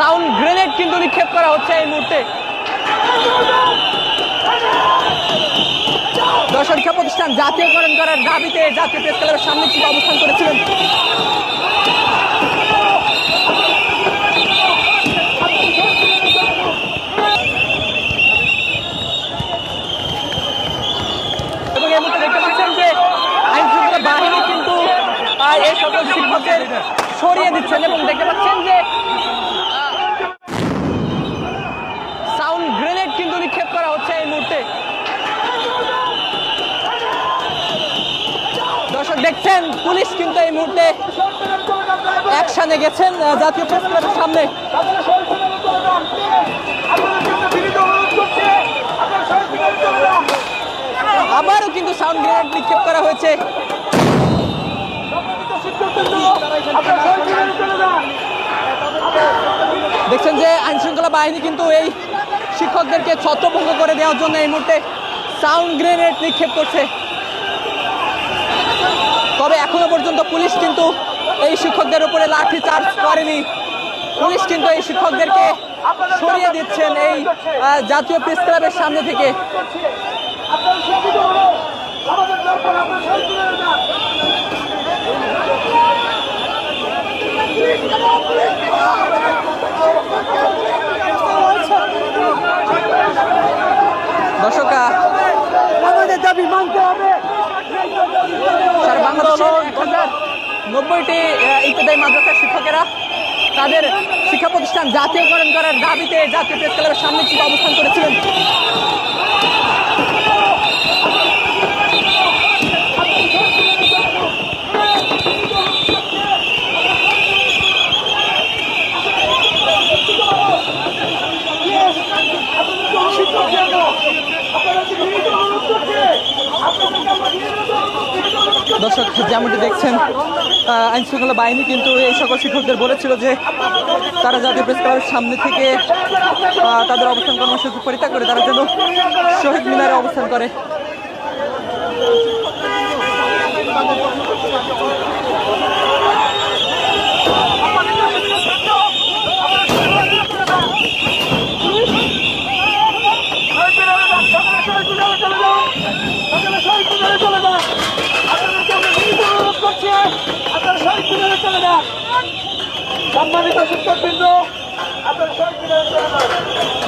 Sound grenade কিন্তু নিক্ষেপ করা হচ্ছে এই মুহূর্তে। দর্শক প্রতিষ্ঠান জাতীয়করণ করার দাবিতে জাতীয় প্রেস ক্লাবের সামনে থেকে অবস্থান করেছিলেন? কিন্তু সরিয়ে দিচ্ছেন এবং দেখতে পাচ্ছেন যে সাউন্ড গ্রেনেড কিন্তু নিক্ষেপ করা হচ্ছে এই মুহূর্তে দর্শক দেখছেন, পুলিশ কিন্তু এই মুহূর্তে অ্যাকশনে গেছেন জাতীয় প্রেস ক্লাবের সামনে। আবারও কিন্তু সাউন্ড গ্রেনেড নিক্ষেপ করা হয়েছে। দেখছেন যে আইন শৃঙ্খলা বাহিনী কিন্তু এই শিক্ষকদেরকে ছত্রভঙ্গ করে দেওয়ার জন্য এই মুহূর্তে সাউন্ড গ্রেনেড নিক্ষেপ করছে। তবে এখনও পর্যন্ত পুলিশ কিন্তু এই শিক্ষকদের উপরে লাঠি চার্জ করেনি। পুলিশ কিন্তু এই শিক্ষকদেরকে সরিয়ে দিচ্ছেন এই জাতীয় প্রেস ক্লাবের সামনে থেকে। দর্শক আমাদের দাবি মানতে হবে। নব্বইটি ইত্যাদি মাদ্রাসার শিক্ষকেরা তাদের শিক্ষা প্রতিষ্ঠান জাতীয়করণ করার দাবিতে জাতীয় প্রেস ক্লাবের সামনে থেকে অবস্থান করেছিলেন? দর্শক, যেমনটি দেখছেন আইনশৃঙ্খলা আইন শৃঙ্খলা বাহিনী কিন্তু এই সকল শিক্ষকদের বলেছিল যে তারা জাতীয় প্রেস ক্লাবের সামনে থেকে তাদের অবস্থান কর্মসূচি পরিত্যাগ করে, তারা যেন শহীদ মিনারে অবস্থান করে। সম্মানিত শিক্ষকবৃন্দ আপনার যান